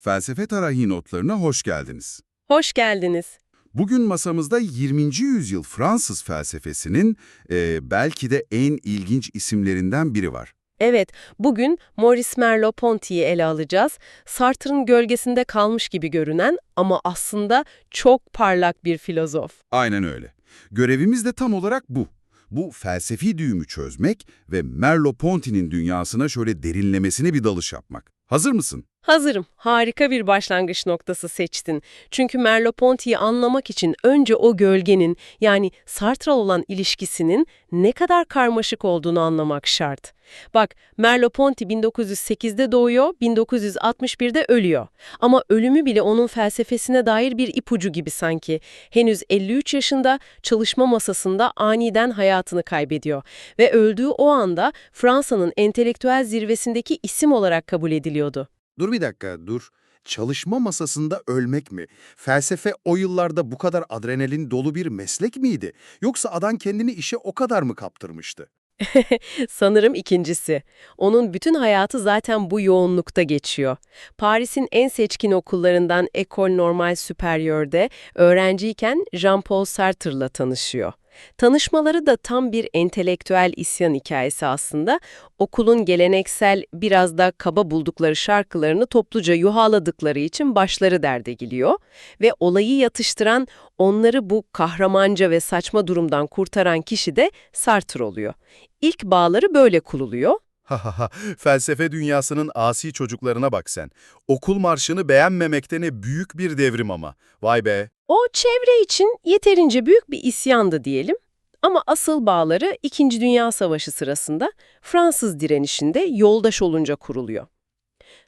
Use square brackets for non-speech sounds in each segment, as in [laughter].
Felsefe Tarahi Notlarına hoş geldiniz. Hoş geldiniz. Bugün masamızda 20. yüzyıl Fransız felsefesinin e, belki de en ilginç isimlerinden biri var. Evet, bugün Maurice Merleau-Ponty'yi ele alacağız. Sartre'ın gölgesinde kalmış gibi görünen ama aslında çok parlak bir filozof. Aynen öyle. Görevimiz de tam olarak bu. Bu felsefi düğümü çözmek ve Merleau-Ponty'nin dünyasına şöyle derinlemesine bir dalış yapmak. Hazır mısın? Hazırım. Harika bir başlangıç noktası seçtin. Çünkü Merleau-Ponty'yi anlamak için önce o gölgenin yani Sartre olan ilişkisinin ne kadar karmaşık olduğunu anlamak şart. Bak, Merleau-Ponty 1908'de doğuyor, 1961'de ölüyor. Ama ölümü bile onun felsefesine dair bir ipucu gibi sanki. Henüz 53 yaşında çalışma masasında aniden hayatını kaybediyor. Ve öldüğü o anda Fransa'nın entelektüel zirvesindeki isim olarak kabul ediliyordu. Dur bir dakika, dur. Çalışma masasında ölmek mi? Felsefe o yıllarda bu kadar adrenalin dolu bir meslek miydi? Yoksa adam kendini işe o kadar mı kaptırmıştı? [laughs] Sanırım ikincisi. Onun bütün hayatı zaten bu yoğunlukta geçiyor. Paris'in en seçkin okullarından École Normale Supérieur'de öğrenciyken Jean-Paul Sartre'la tanışıyor. Tanışmaları da tam bir entelektüel isyan hikayesi aslında. Okulun geleneksel, biraz da kaba buldukları şarkılarını topluca yuhaladıkları için başları derde geliyor. Ve olayı yatıştıran, onları bu kahramanca ve saçma durumdan kurtaran kişi de Sartre oluyor. İlk bağları böyle kuruluyor. Ha ha ha, felsefe dünyasının asi çocuklarına bak sen. Okul marşını beğenmemekte ne büyük bir devrim ama. Vay be. O çevre için yeterince büyük bir isyandı diyelim. Ama asıl bağları İkinci Dünya Savaşı sırasında Fransız direnişinde yoldaş olunca kuruluyor.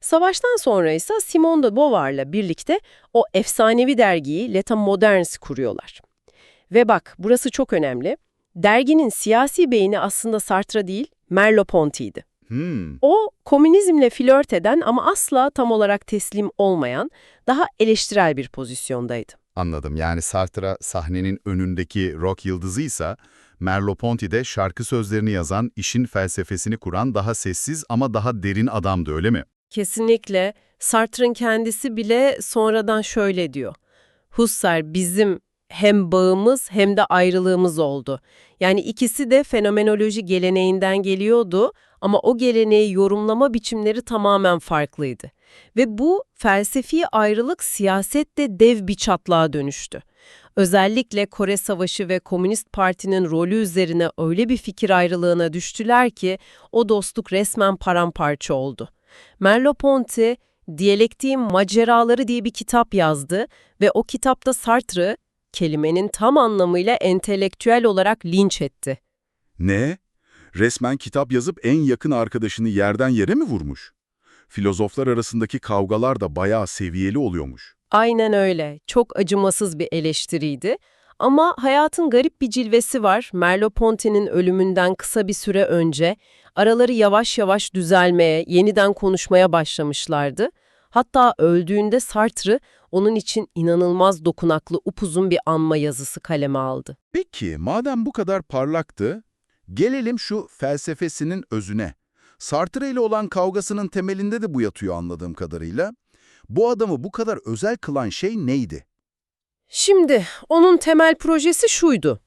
Savaştan sonra ise Simone de Beauvoir'la birlikte o efsanevi dergiyi L'État Moderns kuruyorlar. Ve bak burası çok önemli. Derginin siyasi beyni aslında Sartre değil, Merleau-Ponty'ydi. Hmm. O, komünizmle flört eden ama asla tam olarak teslim olmayan, daha eleştirel bir pozisyondaydı. Anladım. Yani Sartre sahnenin önündeki rock yıldızıysa, Merleau-Ponty de şarkı sözlerini yazan, işin felsefesini kuran daha sessiz ama daha derin adamdı öyle mi? Kesinlikle. Sartre'ın kendisi bile sonradan şöyle diyor. Husserl bizim hem bağımız hem de ayrılığımız oldu. Yani ikisi de fenomenoloji geleneğinden geliyordu ama o geleneği yorumlama biçimleri tamamen farklıydı. Ve bu felsefi ayrılık siyasette dev bir çatlağa dönüştü. Özellikle Kore Savaşı ve Komünist Parti'nin rolü üzerine öyle bir fikir ayrılığına düştüler ki o dostluk resmen paramparça oldu. Merleau-Ponty, Diyalektiğin Maceraları diye bir kitap yazdı ve o kitapta Sartre'ı kelimenin tam anlamıyla entelektüel olarak linç etti. Ne? Resmen kitap yazıp en yakın arkadaşını yerden yere mi vurmuş? Filozoflar arasındaki kavgalar da bayağı seviyeli oluyormuş. Aynen öyle. Çok acımasız bir eleştiriydi. Ama hayatın garip bir cilvesi var. Merleau-Ponty'nin ölümünden kısa bir süre önce araları yavaş yavaş düzelmeye, yeniden konuşmaya başlamışlardı. Hatta öldüğünde Sartre onun için inanılmaz dokunaklı upuzun bir anma yazısı kaleme aldı. Peki, madem bu kadar parlaktı, gelelim şu felsefesinin özüne. Sartre ile olan kavgasının temelinde de bu yatıyor anladığım kadarıyla. Bu adamı bu kadar özel kılan şey neydi? Şimdi onun temel projesi şuydu.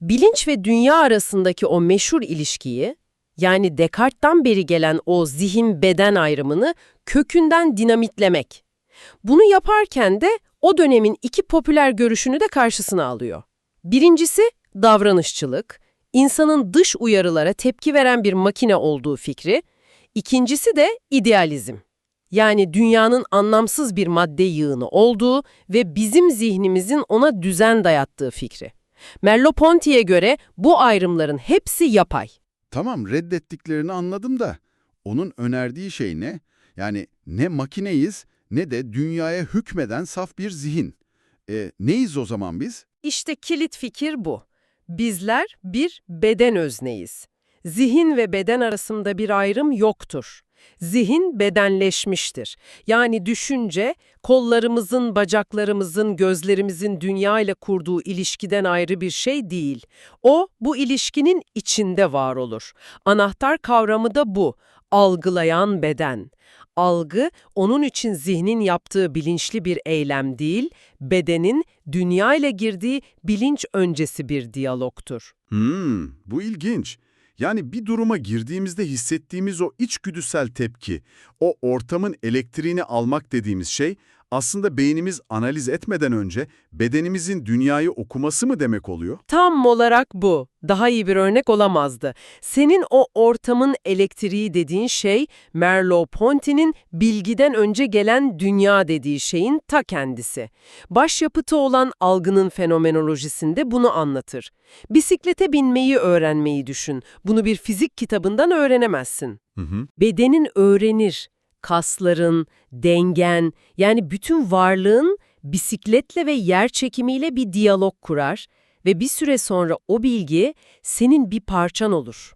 Bilinç ve dünya arasındaki o meşhur ilişkiyi, yani Descartes'tan beri gelen o zihin-beden ayrımını kökünden dinamitlemek. Bunu yaparken de o dönemin iki popüler görüşünü de karşısına alıyor. Birincisi davranışçılık, insanın dış uyarılara tepki veren bir makine olduğu fikri. İkincisi de idealizm. Yani dünyanın anlamsız bir madde yığını olduğu ve bizim zihnimizin ona düzen dayattığı fikri. Merleau-Ponty'ye göre bu ayrımların hepsi yapay. Tamam, reddettiklerini anladım da onun önerdiği şey ne? Yani ne makineyiz ne de dünyaya hükmeden saf bir zihin. E, neyiz o zaman biz? İşte kilit fikir bu. Bizler bir beden özneyiz. Zihin ve beden arasında bir ayrım yoktur. Zihin bedenleşmiştir. Yani düşünce, kollarımızın, bacaklarımızın, gözlerimizin dünya ile kurduğu ilişkiden ayrı bir şey değil. O, bu ilişkinin içinde var olur. Anahtar kavramı da bu, algılayan beden. Algı, onun için zihnin yaptığı bilinçli bir eylem değil, bedenin dünya ile girdiği bilinç öncesi bir diyalogtur. Hmm, bu ilginç. Yani bir duruma girdiğimizde hissettiğimiz o içgüdüsel tepki, o ortamın elektriğini almak dediğimiz şey aslında beynimiz analiz etmeden önce bedenimizin dünyayı okuması mı demek oluyor? Tam olarak bu. Daha iyi bir örnek olamazdı. Senin o ortamın elektriği dediğin şey, Merleau-Ponty'nin bilgiden önce gelen dünya dediği şeyin ta kendisi. Başyapıtı olan algının fenomenolojisinde bunu anlatır. Bisiklete binmeyi öğrenmeyi düşün. Bunu bir fizik kitabından öğrenemezsin. Hı hı. Bedenin öğrenir. Kasların, dengen, yani bütün varlığın bisikletle ve yer çekimiyle bir diyalog kurar ve bir süre sonra o bilgi senin bir parçan olur.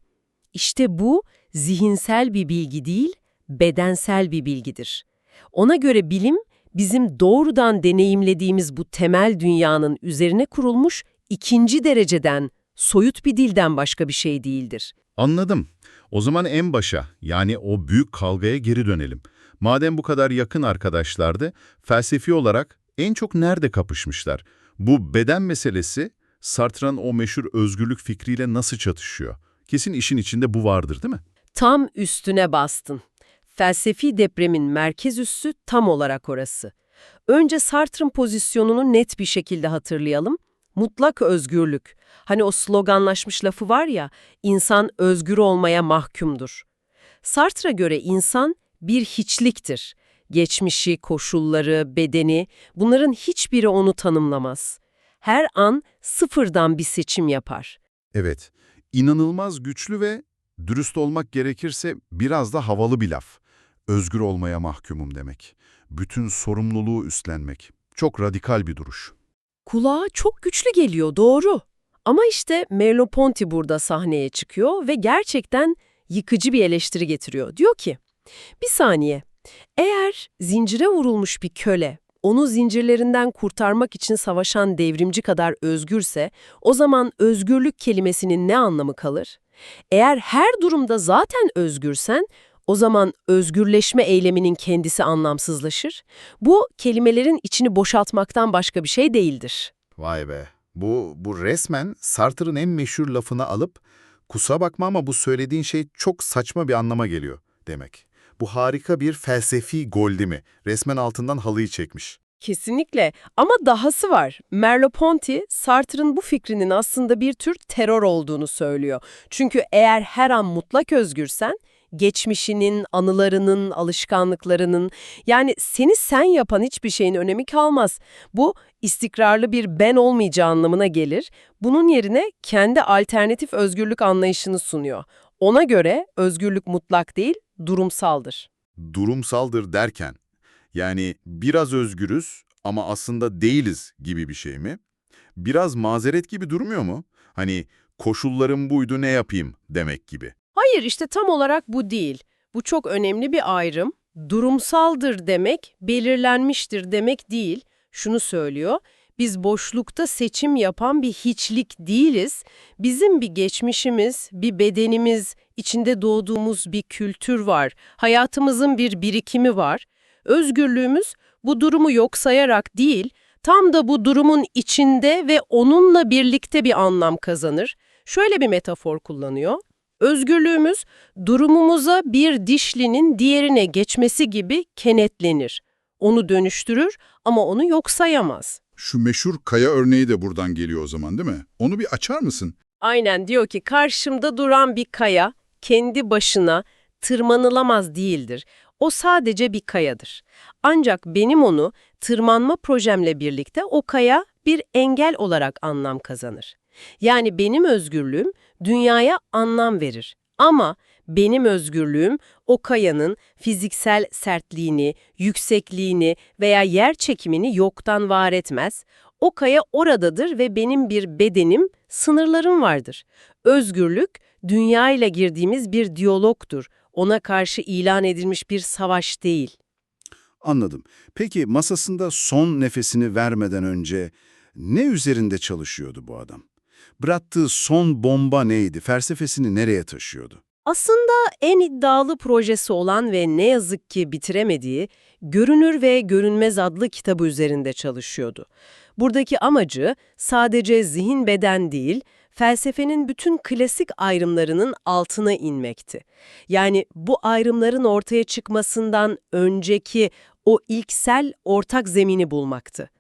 İşte bu zihinsel bir bilgi değil, bedensel bir bilgidir. Ona göre bilim, bizim doğrudan deneyimlediğimiz bu temel dünyanın üzerine kurulmuş ikinci dereceden, soyut bir dilden başka bir şey değildir. Anladım. O zaman en başa, yani o büyük kavgaya geri dönelim. Madem bu kadar yakın arkadaşlardı, felsefi olarak en çok nerede kapışmışlar? Bu beden meselesi, Sartre'ın o meşhur özgürlük fikriyle nasıl çatışıyor? Kesin işin içinde bu vardır değil mi? Tam üstüne bastın. Felsefi depremin merkez üssü tam olarak orası. Önce Sartre'ın pozisyonunu net bir şekilde hatırlayalım. Mutlak özgürlük. Hani o sloganlaşmış lafı var ya, insan özgür olmaya mahkumdur. Sartre'a göre insan bir hiçliktir. Geçmişi, koşulları, bedeni, bunların hiçbiri onu tanımlamaz. Her an sıfırdan bir seçim yapar. Evet, inanılmaz güçlü ve dürüst olmak gerekirse biraz da havalı bir laf. Özgür olmaya mahkumum demek. Bütün sorumluluğu üstlenmek. Çok radikal bir duruş. Kulağa çok güçlü geliyor, doğru. Ama işte Merleau-Ponty burada sahneye çıkıyor ve gerçekten yıkıcı bir eleştiri getiriyor. Diyor ki, bir saniye, eğer zincire vurulmuş bir köle, onu zincirlerinden kurtarmak için savaşan devrimci kadar özgürse, o zaman özgürlük kelimesinin ne anlamı kalır? Eğer her durumda zaten özgürsen, o zaman özgürleşme eyleminin kendisi anlamsızlaşır. Bu kelimelerin içini boşaltmaktan başka bir şey değildir. Vay be. Bu, bu resmen Sartre'ın en meşhur lafını alıp kusura bakma ama bu söylediğin şey çok saçma bir anlama geliyor demek. Bu harika bir felsefi gol değil mi? Resmen altından halıyı çekmiş. Kesinlikle ama dahası var. Merleau-Ponty, Sartre'ın bu fikrinin aslında bir tür terör olduğunu söylüyor. Çünkü eğer her an mutlak özgürsen, geçmişinin, anılarının, alışkanlıklarının, yani seni sen yapan hiçbir şeyin önemi kalmaz. Bu istikrarlı bir ben olmayacağı anlamına gelir. Bunun yerine kendi alternatif özgürlük anlayışını sunuyor. Ona göre özgürlük mutlak değil, durumsaldır. Durumsaldır derken, yani biraz özgürüz ama aslında değiliz gibi bir şey mi? Biraz mazeret gibi durmuyor mu? Hani koşullarım buydu ne yapayım demek gibi. Hayır işte tam olarak bu değil. Bu çok önemli bir ayrım. Durumsaldır demek, belirlenmiştir demek değil. Şunu söylüyor, biz boşlukta seçim yapan bir hiçlik değiliz. Bizim bir geçmişimiz, bir bedenimiz, içinde doğduğumuz bir kültür var. Hayatımızın bir birikimi var. Özgürlüğümüz bu durumu yok sayarak değil, tam da bu durumun içinde ve onunla birlikte bir anlam kazanır. Şöyle bir metafor kullanıyor. Özgürlüğümüz durumumuza bir dişlinin diğerine geçmesi gibi kenetlenir. Onu dönüştürür ama onu yok sayamaz. Şu meşhur kaya örneği de buradan geliyor o zaman değil mi? Onu bir açar mısın? Aynen diyor ki karşımda duran bir kaya kendi başına tırmanılamaz değildir. O sadece bir kayadır. Ancak benim onu tırmanma projemle birlikte o kaya bir engel olarak anlam kazanır. Yani benim özgürlüğüm dünyaya anlam verir. Ama benim özgürlüğüm o kayanın fiziksel sertliğini, yüksekliğini veya yer çekimini yoktan var etmez. O kaya oradadır ve benim bir bedenim, sınırlarım vardır. Özgürlük, dünya ile girdiğimiz bir diyalogtur. Ona karşı ilan edilmiş bir savaş değil. Anladım. Peki masasında son nefesini vermeden önce ne üzerinde çalışıyordu bu adam? Bıraktığı son bomba neydi? Felsefesini nereye taşıyordu? Aslında en iddialı projesi olan ve ne yazık ki bitiremediği Görünür ve Görünmez adlı kitabı üzerinde çalışıyordu. Buradaki amacı sadece zihin beden değil, felsefenin bütün klasik ayrımlarının altına inmekti. Yani bu ayrımların ortaya çıkmasından önceki o ilksel ortak zemini bulmaktı.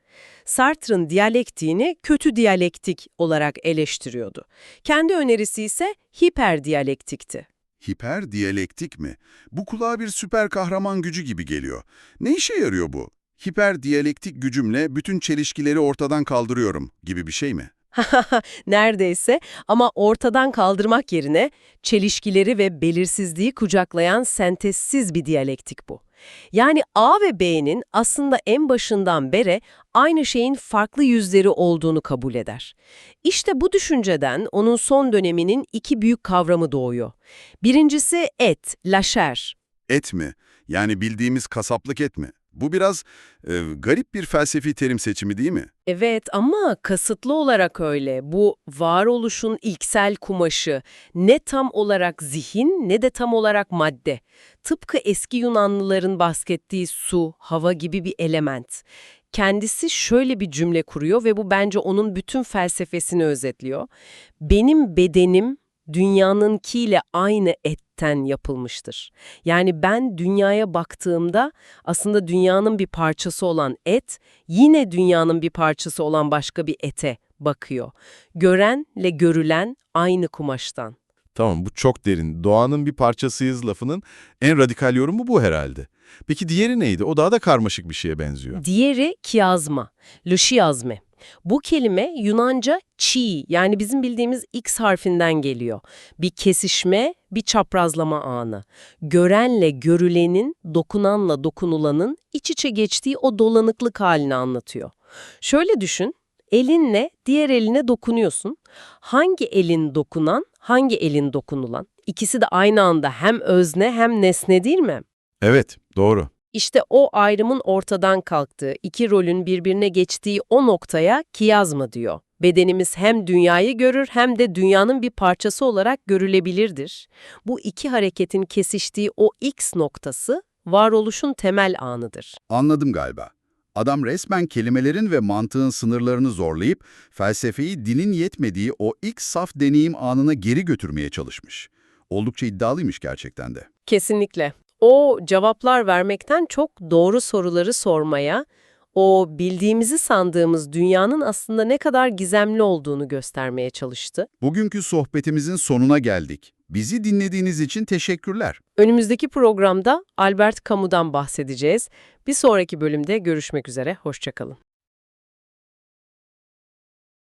Sartre'ın diyalektiğini kötü diyalektik olarak eleştiriyordu. Kendi önerisi ise hiperdiyalektikti. Hiperdiyalektik mi? Bu kulağa bir süper kahraman gücü gibi geliyor. Ne işe yarıyor bu? Hiperdiyalektik gücümle bütün çelişkileri ortadan kaldırıyorum gibi bir şey mi? [laughs] Neredeyse ama ortadan kaldırmak yerine çelişkileri ve belirsizliği kucaklayan sentezsiz bir diyalektik bu. Yani A ve B'nin aslında en başından beri aynı şeyin farklı yüzleri olduğunu kabul eder. İşte bu düşünceden onun son döneminin iki büyük kavramı doğuyor. Birincisi et, la chair. Et mi? Yani bildiğimiz kasaplık et mi? Bu biraz e, garip bir felsefi terim seçimi değil mi? Evet ama kasıtlı olarak öyle. Bu varoluşun ilksel kumaşı ne tam olarak zihin ne de tam olarak madde. Tıpkı eski Yunanlıların bahsettiği su, hava gibi bir element. Kendisi şöyle bir cümle kuruyor ve bu bence onun bütün felsefesini özetliyor. Benim bedenim dünyanınkiyle aynı etten yapılmıştır. Yani ben dünyaya baktığımda aslında dünyanın bir parçası olan et, yine dünyanın bir parçası olan başka bir ete bakıyor. Görenle görülen aynı kumaştan. Tamam bu çok derin. Doğanın bir parçasıyız lafının en radikal yorumu bu herhalde. Peki diğeri neydi? O daha da karmaşık bir şeye benziyor. Diğeri kiazma, lışiyazme. Bu kelime Yunanca çi yani bizim bildiğimiz X harfinden geliyor. Bir kesişme, bir çaprazlama anı. Görenle görülenin, dokunanla dokunulanın iç içe geçtiği o dolanıklık halini anlatıyor. Şöyle düşün, elinle diğer eline dokunuyorsun. Hangi elin dokunan, hangi elin dokunulan? İkisi de aynı anda hem özne hem nesne değil mi? Evet, doğru. İşte o ayrımın ortadan kalktığı, iki rolün birbirine geçtiği o noktaya kiyazma diyor. Bedenimiz hem dünyayı görür hem de dünyanın bir parçası olarak görülebilirdir. Bu iki hareketin kesiştiği o X noktası varoluşun temel anıdır. Anladım galiba. Adam resmen kelimelerin ve mantığın sınırlarını zorlayıp felsefeyi dilin yetmediği o ilk saf deneyim anına geri götürmeye çalışmış. Oldukça iddialıymış gerçekten de. Kesinlikle. O cevaplar vermekten çok doğru soruları sormaya, o bildiğimizi sandığımız dünyanın aslında ne kadar gizemli olduğunu göstermeye çalıştı. Bugünkü sohbetimizin sonuna geldik. Bizi dinlediğiniz için teşekkürler. Önümüzdeki programda Albert Camus'dan bahsedeceğiz. Bir sonraki bölümde görüşmek üzere, hoşçakalın.